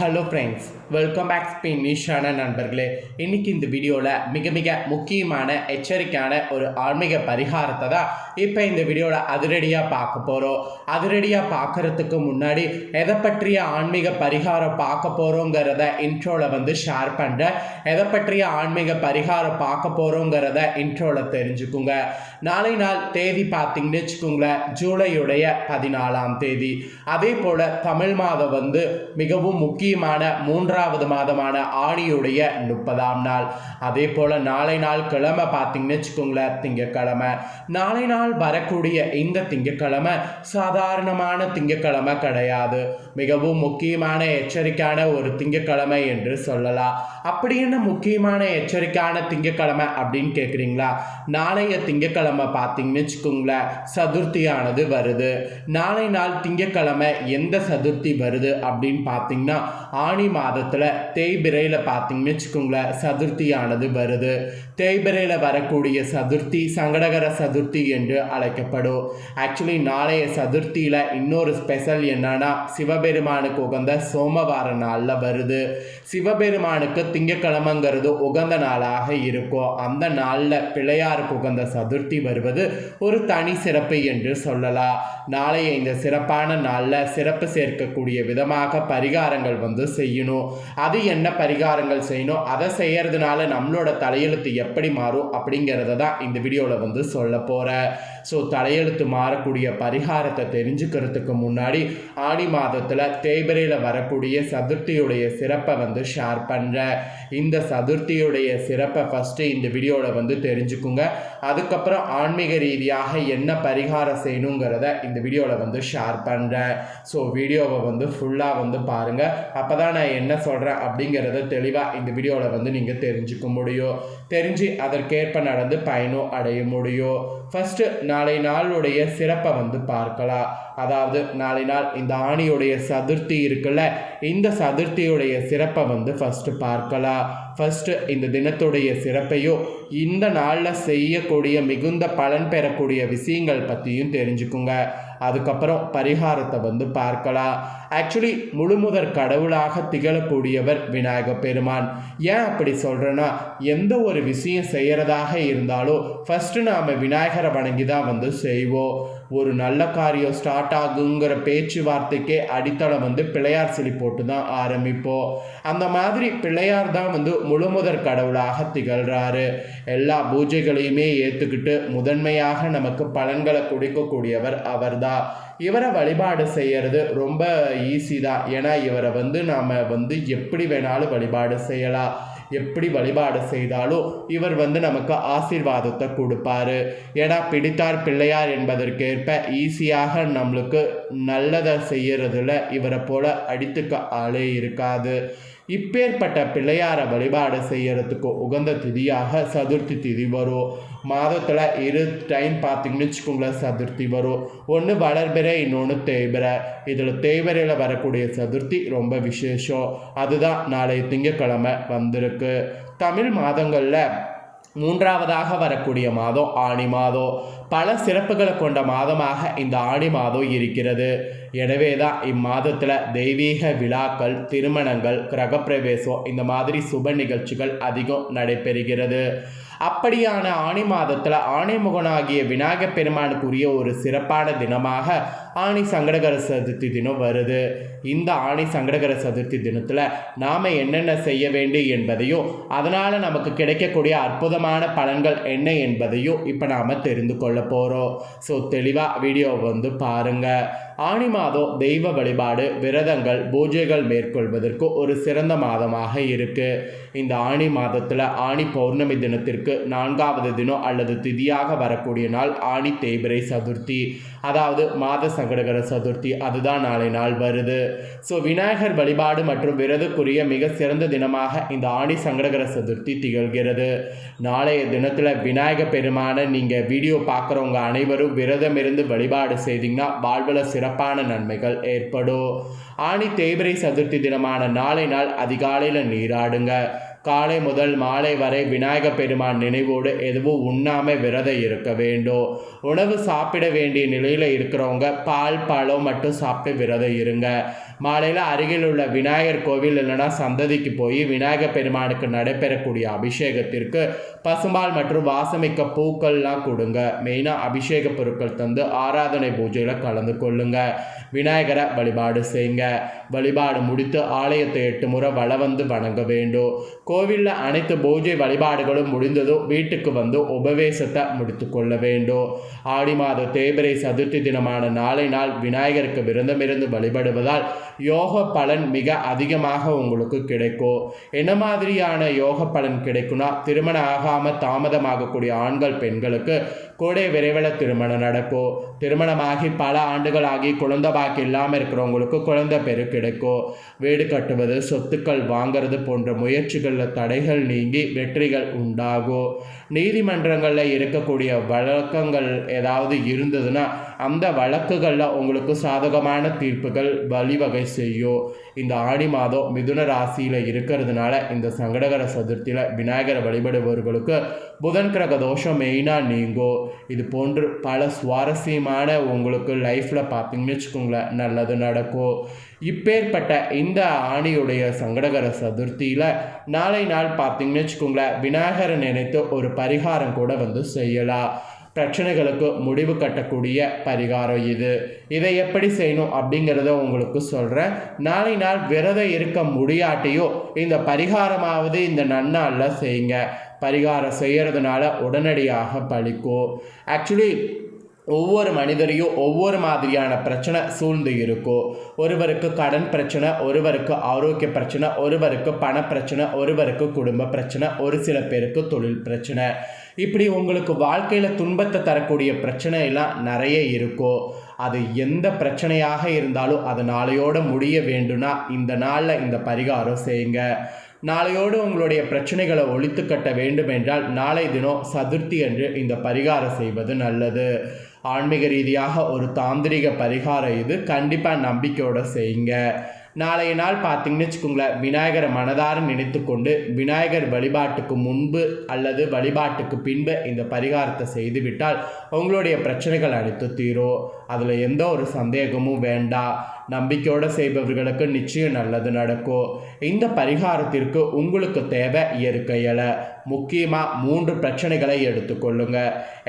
Hello friends welcome back ஸ்பெயின் நிஷான நண்பர்களே. இன்னைக்கு இந்த வீடியோவில் மிக மிக முக்கியமான எச்சரிக்கையான ஒரு ஆன்மீக பரிகாரத்தை தான் இப்போ இந்த வீடியோவில் அதிரடியாக பார்க்க போகிறோம் அதிரடியாக பார்க்கறதுக்கு முன்னாடி எதை பற்றிய ஆன்மீக பரிகாரம் பார்க்க போகிறோங்கிறத இன்ட்ரோவில் வந்து ஷேர் பண்ணுறேன் எதை பற்றிய ஆன்மீக பரிகாரம் பார்க்க போகிறோங்கிறத இன்ட்ரோவில் தெரிஞ்சுக்குங்க. நாளை நாள் தேதி பார்த்தீங்கன்னு வச்சுக்கோங்களேன் ஜூலையுடைய பதினாலாம் தேதி. அதே போல் தமிழ் மாதம் வந்து மிகவும் முக்கிய முக்கியமான மூன்றாவது மாதமான ஆணியுடைய முப்பதாம் நாள். அதே போல் நாளை நாள் கிழமை பார்த்தீங்கன்னு வச்சுக்கோங்களேன் திங்கக்கிழமை நாளை நாள் வரக்கூடிய இந்த திங்கக்கிழமை சாதாரணமான திங்கக்கிழமை கிடையாது. மிகவும் முக்கியமான எச்சரிக்கையான ஒரு திங்கக்கிழமை என்று சொல்லலாம். அப்படி என்ன முக்கியமான எச்சரிக்கையான திங்கக்கிழமை அப்படின்னு கேட்குறீங்களா நாளைய திங்கக்கிழமை பார்த்தீங்கன்னு வச்சுக்கோங்களேன் சதுர்த்தியானது வருது. நாளை நாள் திங்கக்கிழமை எந்த சதுர்த்தி வருது அப்படின்னு பார்த்தீங்கன்னா ஆணி மாதத்தில் தேய்பிரையில் பார்த்தீங்கன்னு வச்சுக்கோங்களேன் சதுர்த்தியானது வருது. தேய்பிரையில் வரக்கூடிய சதுர்த்தி சங்கடகர சதுர்த்தி என்று அழைக்கப்படும். ஆக்சுவலி நாளைய சதுர்த்தியில் இன்னொரு ஸ்பெஷல் என்னன்னா சிவபெருமானுக்கு உகந்த சோமவார நாளில் வருது. சிவபெருமானுக்கு திங்கக்கிழமைங்கிறது உகந்த நாளாக இருக்கும். அந்த நாளில் பிள்ளையாருக்கு உகந்த சதுர்த்தி வருவது ஒரு தனி சிறப்பு என்று சொல்லலாம். நாளைய இந்த சிறப்பான நாளில் சிறப்பு சேர்க்கக்கூடிய விதமாக பரிகாரங்கள் வந்து செய்யணும். அது என்ன பரிகாரங்கள் செய்யணும்? அதை செய்யறதுனால நம்மளோட தலையெழுத்து எப்படி மாறும் அப்படிங்கிறத தான் இந்த வீடியோவில் வந்து சொல்ல போகிறேன் ஸோ தலையெழுத்து மாறக்கூடிய பரிகாரத்தை தெரிஞ்சுக்கிறதுக்கு முன்னாடி ஆடி மாதத்தில் தேய்பிரையில் வரக்கூடிய சதுர்த்தியுடைய சிறப்பை வந்து ஷேர் பண்ணுறேன் இந்த சதுர்த்தியுடைய சிறப்பை ஃபஸ்ட்டு இந்த வீடியோவில் வந்து தெரிஞ்சுக்குங்க. அதுக்கப்புறம் ஆன்மீக ரீதியாக என்ன பரிகாரம் செய்யணுங்கிறத இந்த வீடியோவில் வந்து ஷேர் பண்ணுறேன் ஸோ வீடியோவை வந்து ஃபுல்லாக வந்து பாருங்கள் அப்போ தான் நான் என்ன சொல்கிறேன் அப்படிங்கிறத தெளிவாக இந்த வீடியோவில் வந்து நீங்கள் தெரிஞ்சுக்க முடியும். தெரிஞ்சு அதற்கேற்ப நடந்து பயனும் அடைய முடியும். ஃபஸ்ட்டு நாளை நாளுடைய சிறப்பை வந்து பார்க்கலாம். அதாவது நாளை நாள் இந்த ஆணியுடைய சதுர்த்தி இருக்குல்ல இந்த சதுர்த்தியுடைய சிறப்பை வந்து ஃபஸ்ட்டு பார்க்கலாம். ஃபஸ்ட்டு இந்த தினத்துடைய சிறப்பையும் இந்த நாளில் செய்யக்கூடிய மிகுந்த பலன் பெறக்கூடிய விஷயங்கள் பற்றியும் தெரிஞ்சுக்குங்க. அதுக்கப்புறம் பரிகாரத்தை வந்து பார்க்கலாம். ஆக்சுவலி முழுமுதற் கடவுளாக திகழக்கூடியவர் விநாயக பெருமான். ஏன் அப்படி சொல்கிறேன்னா எந்த ஒரு விஷயம் செய்கிறதாக இருந்தாலும் ஃபஸ்ட்டு நாம் விநாயகரை வணங்கி தான் வந்து செய்வோம். ஒரு நல்ல காரியம் ஸ்டார்ட் ஆகுங்கிற பேச்சுவார்த்தைக்கே அடித்தளம் வந்து பிள்ளையார் சிலி போட்டு தான் ஆரம்பிப்போம். அந்த மாதிரி பிள்ளையார் தான் வந்து முழுமுதற் கடவுளாக திகழ்கிறாரு எல்லா பூஜைகளையுமே ஏற்றுக்கிட்டு முதன்மையாக நமக்கு பலன்களை கொடுக்கக்கூடியவர் அவர்தான். இவரை வழிபாடு செய்யறது ரொம்ப ஈஸி தான். ஏன்னா இவரை வந்து நாம் வந்து எப்படி வேணாலும் வழிபாடு செய்யலாம். எப்படி வழிபாடு செய்தாலும் இவர் வந்து நமக்கு ஆசீர்வாதத்தை கொடுப்பாரு. ஏன்னா பிடித்தார் பிள்ளையார் என்பதற்கேற்ப ஈஸியாக நம்மளுக்கு நல்லதை செய்யறதுல இவரை போல அடித்துக்க ஆளே இருக்காது. இப்பேற்பட்ட பிள்ளையாரை வழிபாடு செய்யறதுக்கு உகந்த திதியாக சதுர்த்தி திதி வரும். மாதத்தில் இரு டைம் பார்த்தீங்கன்னு வச்சுக்கோங்களேன் சதுர்த்தி வரும். ஒன்று வளர்பிறை இன்னொன்று தேய்பிறை. இதில் தேய்பிறையில் வரக்கூடிய சதுர்த்தி ரொம்ப விசேஷம். அதுதான் நாளை திங்கக்கிழமை வந்திருக்கு. தமிழ் மாதங்களில் மூன்றாவதாக வரக்கூடிய மாதம் ஆணி மாதம். பல சிறப்புகளை கொண்ட மாதமாக இந்த ஆணி மாதம் இருக்கிறது. எனவே தான் இம்மாதத்தில் தெய்வீக விழாக்கள் திருமணங்கள் கிரகப்பிரவேசம் இந்த மாதிரி சுப நிகழ்ச்சிகள் அதிகம் நடைபெறுகிறது. அப்படியான ஆணி மாதத்தில் ஆணைமுகனாகிய விநாயகப் பெருமானுக்குரிய ஒரு சிறப்பான தினமாக ஆணி சங்கடகர சதுர்த்தி தினம் வருது. இந்த ஆணி சங்கடகர சதுர்த்தி தினத்தில் நாம் என்னென்ன செய்ய வேண்டும் என்பதையும் அதனால் நமக்கு கிடைக்கக்கூடிய அற்புதமான பலன்கள் என்ன என்பதையும் இப்போ நாம் தெரிந்து கொள்ள போகிறோம் ஸோ தெளிவாக வீடியோ வந்து பாருங்கள் ஆணி மாதம் தெய்வ வழிபாடு விரதங்கள் பூஜைகள் மேற்கொள்வதற்கு ஒரு சிறந்த மாதமாக இருக்குது இந்த ஆணி மாதத்தில் ஆணி பௌர்ணமி தினத்திற்கு நான்காவது தினம் அல்லது திதியாக வரக்கூடிய நாள் ஆணி தேய்பிரை சதுர்த்தி. அதாவது மாத சங்கடகர சதுர்த்தி அதுதான் நாளை நாள் வருது. ஸோ விநாயகர் வழிபாடு மற்றும் விரதக்குரிய மிக சிறந்த தினமாக இந்த ஆணி சங்கடகர சதுர்த்தி திகழ்கிறது. நாளைய தினத்தில் விநாயக பெருமான நீங்கள் வீடியோ பார்க்குறவங்க அனைவரும் விரதம் இருந்து வழிபாடு செய்தீங்கன்னா வாழ்வில் சிறப்பான நன்மைகள் ஏற்படும். ஆணி தேய்பிரை சதுர்த்தி தினமான நாளை நாள் அதிகாலையில் நீராடுங்க. காலை முதல் மாலை வரை விநாயக பெருமான் நினைவோடு எதுவும் உண்ணாமல் விரதம் இருக்க வேண்டும் உணவு சாப்பிட வேண்டிய நிலையில் இருக்கிறவங்க பால் பழம் மட்டும் சாப்பிட்டு விரதம் இருங்க. மாலையில் அருகில் உள்ள விநாயகர் கோவில் இல்லைன்னா சந்ததிக்கு போய் விநாயகர் பெருமானுக்கு நடைபெறக்கூடிய அபிஷேகத்திற்கு பசும்பால் மற்றும் வாசமிக்க பூக்கள்லாம் கொடுங்க. மெயினாக அபிஷேக பொருட்கள் தந்து ஆராதனை பூஜையில் கலந்து கொள்ளுங்கள் விநாயகரை வழிபாடு செய்யுங்க வழிபாடு முடித்து ஆலயத்தை எட்டு முறை வள வந்து வணங்க வேண்டும். கோவிலில் அனைத்து பூஜை வழிபாடுகளும் முடிந்ததும் வீட்டுக்கு வந்து உபவேசத்தை முடித்து கொள்ள வேண்டும். ஆடி மாத தேய்பிரை சதுர்த்தி தினமான நாளை நாள் விநாயகருக்கு விரதமிருந்து வழிபடுவதால் யோக பலன் மிக அதிகமாக உங்களுக்கு கிடைக்கும். என்ன மாதிரியான யோக பலன் கிடைக்கும்னா திருமணம் ஆகாமல் தாமதமாகக்கூடிய ஆண்கள் பெண்களுக்கு கூடிய விரைவில் திருமணம் நடக்கும். திருமணமாகி பல ஆண்டுகளாகி குழந்தை பாக்கி இல்லாமல் இருக்கிறவங்களுக்கு குழந்தை பெரு கிடைக்கும். வீடு கட்டுவது சொத்துக்கள் வாங்கிறது போன்ற முயற்சிகளில் தடைகள் நீங்கி வெற்றிகள் உண்டாகும். நீதிமன்றங்களில் இருக்கக்கூடிய வழக்கங்கள் ஏதாவது இருந்ததுன்னா அந்த வழக்குகளில் உங்களுக்கு சாதகமான தீர்ப்புகள் வழிவகை செய்யும். இந்த ஆடி மாதம் மிதுன ராசியில் இருக்கிறதுனால இந்த சங்கடகர சதுர்த்தியில் விநாயகரை வழிபடுபவர்களுக்கு புதன் கிரக தோஷம் மெயினாக நீங்கும் இது போன்று பல சுவாரஸ்யமான உங்களுக்கு லைஃப்பில் பார்த்தீங்கன்னு வச்சுக்கோங்களேன் நல்லது நடக்கும் இப்பேற்பட்ட இந்த ஆணியுடைய சங்கடகர சதுர்த்தியில் நாளை நாள் பார்த்தீங்கன்னு வச்சுக்கோங்களேன் விநாயகரை நினைத்து ஒரு பரிகாரம் கூட வந்து செய்யலாம். பிரச்சனைகளுக்கு முடிவு கட்டக்கூடிய பரிகாரம் இது. இதை எப்படி செய்யணும் அப்படிங்கிறத உங்களுக்கு சொல்கிறேன் நாளை நாள் விரதம் இருக்க முடியாட்டியோ இந்த பரிகாரமாவது இந்த நன்னாளில் செய்யுங்க. பரிகாரம் செய்கிறதுனால உடனடியாக பழிக்கும் ஆக்சுவலி ஒவ்வொரு மனிதரையும் ஒவ்வொரு மாதிரியான பிரச்சனை சூழ்ந்து இருக்கும் ஒருவருக்கு கடன் பிரச்சனை ஒருவருக்கு ஆரோக்கிய பிரச்சனை ஒருவருக்கு பண பிரச்சனை ஒருவருக்கு குடும்ப பிரச்சனை ஒரு சில பேருக்கு தொழில் பிரச்சனை. இப்படி உங்களுக்கு வாழ்க்கையில் துன்பத்தை தரக்கூடிய பிரச்சனை எல்லாம் நிறைய இருக்கும் அது எந்த பிரச்சனையாக இருந்தாலும் அது நாளையோடு முடிய வேண்டும்னா இந்த நாளில் இந்த பரிகாரம் செய்யுங்க. நாளையோடு உங்களுடைய பிரச்சனைகளை ஒழித்து கட்ட வேண்டும் என்றால் நாளை தினம் சதுர்த்தி என்று இந்த பரிகாரம் செய்வது நல்லது. ஆன்மீக ரீதியாக ஒரு தாந்திரிக பரிகாரம் இது. கண்டிப்பாக நம்பிக்கையோடு செய்யுங்க. நாளைய நாள் பார்த்தீங்கன்னு வச்சுக்கோங்களேன் விநாயகரை மனதார நினைத்து கொண்டு விநாயகர் வழிபாட்டுக்கு முன்பு அல்லது வழிபாட்டுக்கு பின்பு இந்த பரிகாரத்தை செய்துவிட்டால் உங்களுடைய பிரச்சனைகள் அனைத்து தீரும். அதில் எந்த ஒரு சந்தேகமும் வேண்டாம். நம்பிக்கையோடு செய்பவர்களுக்கு நிச்சயம் நல்லது நடக்கும் இந்த பரிகாரத்திற்கு உங்களுக்கு தேவை இயற்கையில் இலை. முக்கியமாக மூன்று பிரச்சனைகளை எடுத்துக்கொள்ளுங்க.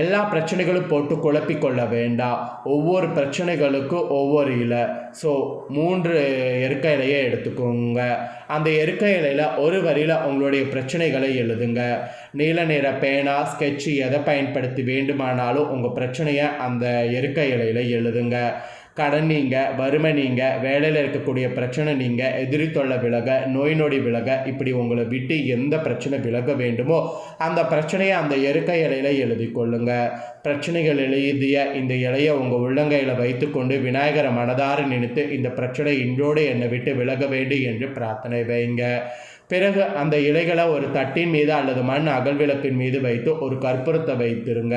எல்லா பிரச்சனைகளும் போட்டு குழப்பிக்கொள்ள வேண்டாம். ஒவ்வொரு பிரச்சனைகளுக்கும் ஒவ்வொரு இலை. ஸோ மூன்று எருக்க இலையை எடுத்துக்கோங்க. அந்த எருக்க இலையில் ஒரு வரியில் உங்களுடைய பிரச்சனைகளை எழுதுங்க. நீல நிற பேனா ஸ்கெட்சு எதை பயன்படுத்தி வேண்டுமானாலும் உங்கள் பிரச்சனையை அந்த எருக்க இலையில் எழுதுங்க. கடன் நீங்க வறுமை நீங்க வேலையில் இருக்கக்கூடிய பிரச்சனை நீங்க எதிரி தொல்லை விலக நோய் நொடி விலக இப்படி உங்களை விட்டு எந்த பிரச்சனை விலக வேண்டுமோ அந்த பிரச்சனையை அந்த எருக்க இலையில எழுதி கொள்ளுங்க. பிரச்சனைகள் எழுதிய இந்த இலையை உங்கள் உள்ளங்கையில் வைத்துக்கொண்டு விநாயகரை மனதார நினைத்து இந்த பிரச்சனை இன்றோடு என்னை விட்டு விலக வேண்டும் என்று பிரார்த்தனை வைங்க. பிறகு அந்த இலைகளை ஒரு தட்டின் மீது அல்லது மண் அகல்விளக்கின் மீது வைத்து ஒரு கற்பூரத்தை வைத்திருங்க.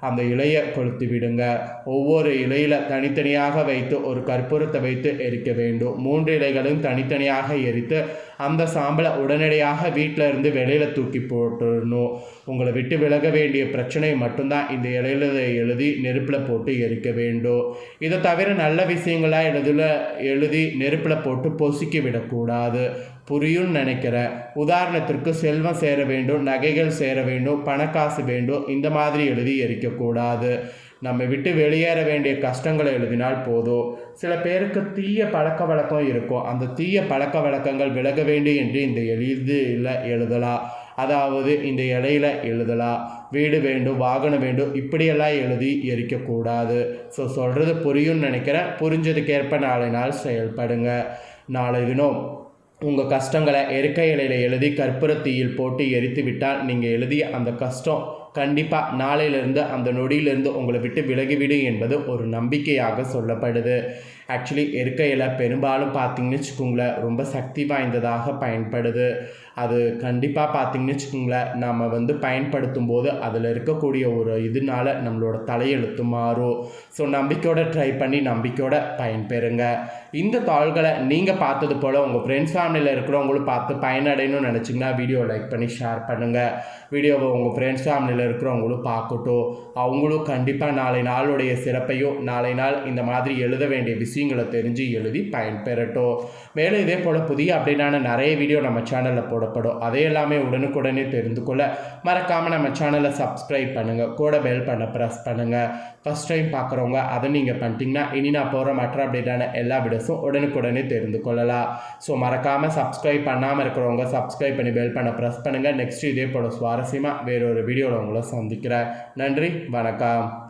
அந்த இலையை கொளுத்து விடுங்க. ஒவ்வொரு இலையில தனித்தனியாக வைத்து ஒரு கற்பூரத்தை வைத்து எரிக்க வேண்டும். மூன்று இலைகளையும் தனித்தனியாக எரித்து அந்த சாம்பலை உடனடியாக வீட்டில் இருந்து வெளியில் தூக்கி போட்டுடணும். உங்களை விட்டு விலக வேண்டிய பிரச்சனை மட்டும்தான் இந்த இலையில எழுதி நெருப்பில் போட்டு எரிக்க வேண்டும். இதை தவிர நல்ல விஷயங்களாக எழுதில் எழுதி நெருப்பில் போட்டு பொசுக்கி விடக்கூடாது. புரியும்னு நினைக்கிறேன் உதாரணத்திற்கு செல்வம் சேர வேண்டும் நகைகள் சேர வேண்டும் பணக்காசு வேண்டும் இந்த மாதிரி எழுதி எரிக்கக்கூடாது. நம்ம விட்டு வெளியேற வேண்டிய கஷ்டங்களை எழுதினால் போதும். சில பேருக்கு தீய பழக்க வழக்கம் இருக்கும். அந்த தீய பழக்க வழக்கங்கள் விலக வேண்டும் என்று இந்த எழுதியில் எழுதலாம். அதாவது இந்த இலையில எழுதலாம். வீடு வேண்டும் வாகனம் வேண்டும் இப்படியெல்லாம் எழுதி எரிக்கக்கூடாது. ஸோ சொல்கிறது புரியும்னு நினைக்கிறேன் புரிஞ்சதுக்கேற்ப நாளை நாள் செயல்படுங்க. நாளை தினம் உங்கள் கஷ்டங்களை எருக்க இலையில் எழுதி கற்பூரத்தீயில் போட்டு எரித்து விட்டால் நீங்கள் எழுதிய அந்த கஷ்டம் கண்டிப்பாக நாளையிலிருந்து அந்த நொடியிலிருந்து உங்களை விட்டு விலகிவிடும் என்பது ஒரு நம்பிக்கையாக சொல்லப்படுது. ஆக்சுவலி இருக்க இலை பெரும்பாலும் பார்த்தீங்கன்னு வச்சுக்கோங்களேன் ரொம்ப சக்தி வாய்ந்ததாக பயன்படுது. அது கண்டிப்பாக பார்த்தீங்கன்னு வச்சுக்கோங்களேன் நம்ம வந்து பயன்படுத்தும் போது அதில் இருக்கக்கூடிய ஒரு இதனால நம்மளோட தலையெழுத்து மாறும். ஸோ நம்பிக்கையோட ட்ரை பண்ணி நம்பிக்கையோட பயன்பெறுங்க. இந்த தாள்களை நீங்கள் பார்த்தது போல் உங்கள் ஃப்ரெண்ட்ஸ் ஃபேமிலியில் இருக்கிறவங்களும் பார்த்து பயனடையணும்னு நினச்சிங்கன்னா வீடியோ லைக் பண்ணி ஷேர் பண்ணுங்கள் வீடியோவை உங்கள் ஃப்ரெண்ட்ஸ் ஃபேமிலியில் இருக்கிறவங்களும் பார்க்கட்டும். அவங்களும் கண்டிப்பாக நாளை நாளுடைய சிறப்பையும் நாளை நாள் இந்த மாதிரி எழுத வேண்டிய விஷயங்களை தெரிஞ்சு எழுதி பயன்பெறட்டும். மேலும் இதே போல் புதிய அப்டேட்டான நிறைய வீடியோ நம்ம சேனலில் போடப்படும் அதை எல்லாமே உடனுக்குடனே தெரிந்து கொள்ள மறக்காமல் நம்ம சேனலை சப்ஸ்கிரைப் பண்ணுங்கள் கூட பெல் பண்ண ப்ரெஸ் பண்ணுங்கள் ஃபஸ்ட் டைம் பார்க்குறவங்க அதை நீங்கள் பண்ணிட்டீங்கன்னா இனி நான் போகிற மற்ற அப்டேட்டான எல்லா வீடியோஸும் உடனுக்குடனே தெரிந்து கொள்ளலாம். ஸோ மறக்காமல் சப்ஸ்கிரைப் பண்ணாமல் இருக்கிறவங்க சப்ஸ்கிரைப் பண்ணி பெல் பண்ண ப்ரெஸ் பண்ணுங்கள் நெக்ஸ்ட் இதே போல் சுவாரஸ்யமாக வேறொரு வீடியோவில் உங்களை சந்திக்கிறேன். நன்றி வணக்கம்.